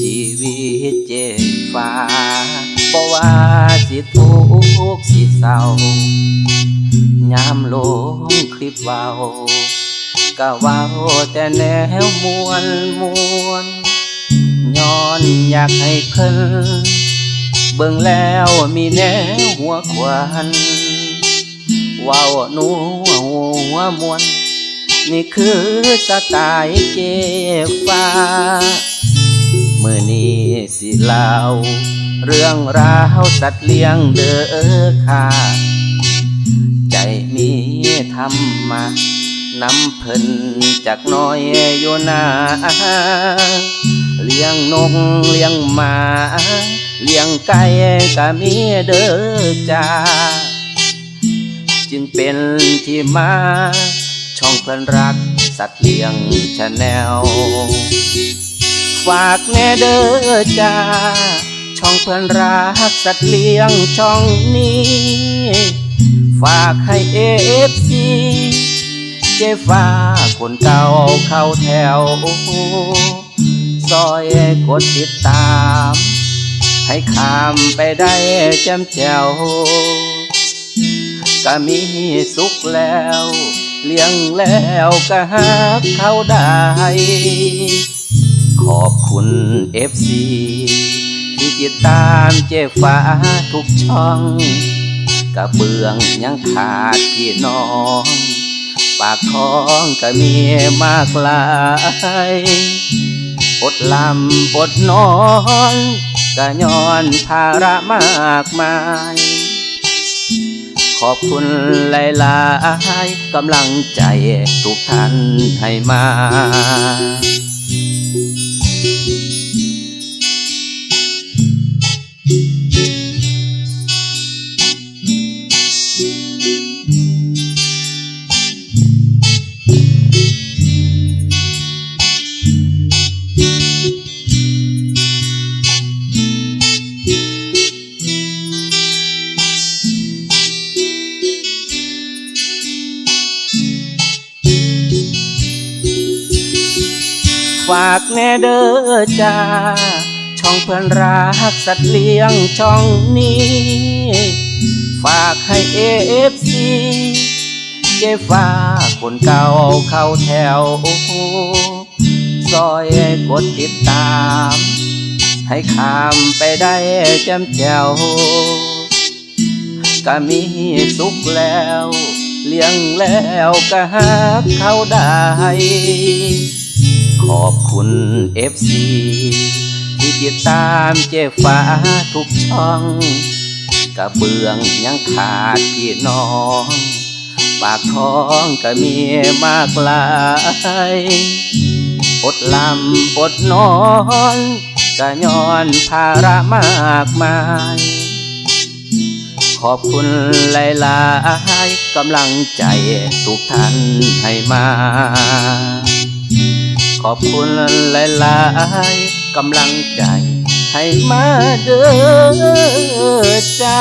ชีวิตเจ็บฟ้าบ่ว่าสิทุกข์สิเศร้ายามลงคลิปเว้าก็เว้าแต่แนวมวนมวนย้อนอยากให้เพิ่นเบิ่งแล้วมีแนวหัวควันเว้าหนัวหัวมวน นี่คือสไตล์เก็บฟ้า มื่อนี้สิเล่าเรื่องราวสัตว์เลี้ยงเด้อค่ะ ใจมีธรรมานำเพิ่นจากน้อยอยู่นาเลี้ยงนกเลี้ยงหมา เลี้ยงไก่ก็มีเด้อจ้า จึงเป็นที่มา ช่องเพื่อนรักสัตว์เลี้ยงชาแนล ฝากแน่เด้อจ้า ช่องเพื่อนรักสัตว์เลี้ยงช่องนี้ ฝากให้เอฟซีเจฟ้าคนเก่าเข้าแถวซอยกดติดตาม ให้ข้ามไปได้แจมแจวก็มีสุขแล้ว เลี้ยงแล้วก็หักเขาได้ ขอบคุณเอฟซีที่ติดตามเจ๊ฟ้าทุกช่องกระเบื้องยังขาดพี่น้อง ปากท้องก็มีมากลายอดลำอดนอนก็ย้อนภาระมากมาย ขอบคุณหลายๆกำลังใจทุกท่านให้มา ฝากแน่เด้อจ้า ช่องเพื่อนรักสัตว์เลี้ยงช่องนี้ ฝากให้เอฟซีเจฟ้าคนเก่าเข้าแถวซอยกดติดตาม ให้ข้ามไปได้แจมแจวก็มีสุขแล้ว เลี้ยงแล้วก็หักเขาได้ ขอบคุณเอฟซีที่ติดตามเจ๊ฟ้าทุกช่อง กระเบื้องยังขาดพี่น้อง ปากท้องก็มีมากลายอดลำอดนอนก็ย้อนภาระมากมาย ขอบคุณหลายๆกำลังใจทุกท่านให้มา ขอบคุณหลายๆกำลังใจให้มาเด้อจ้า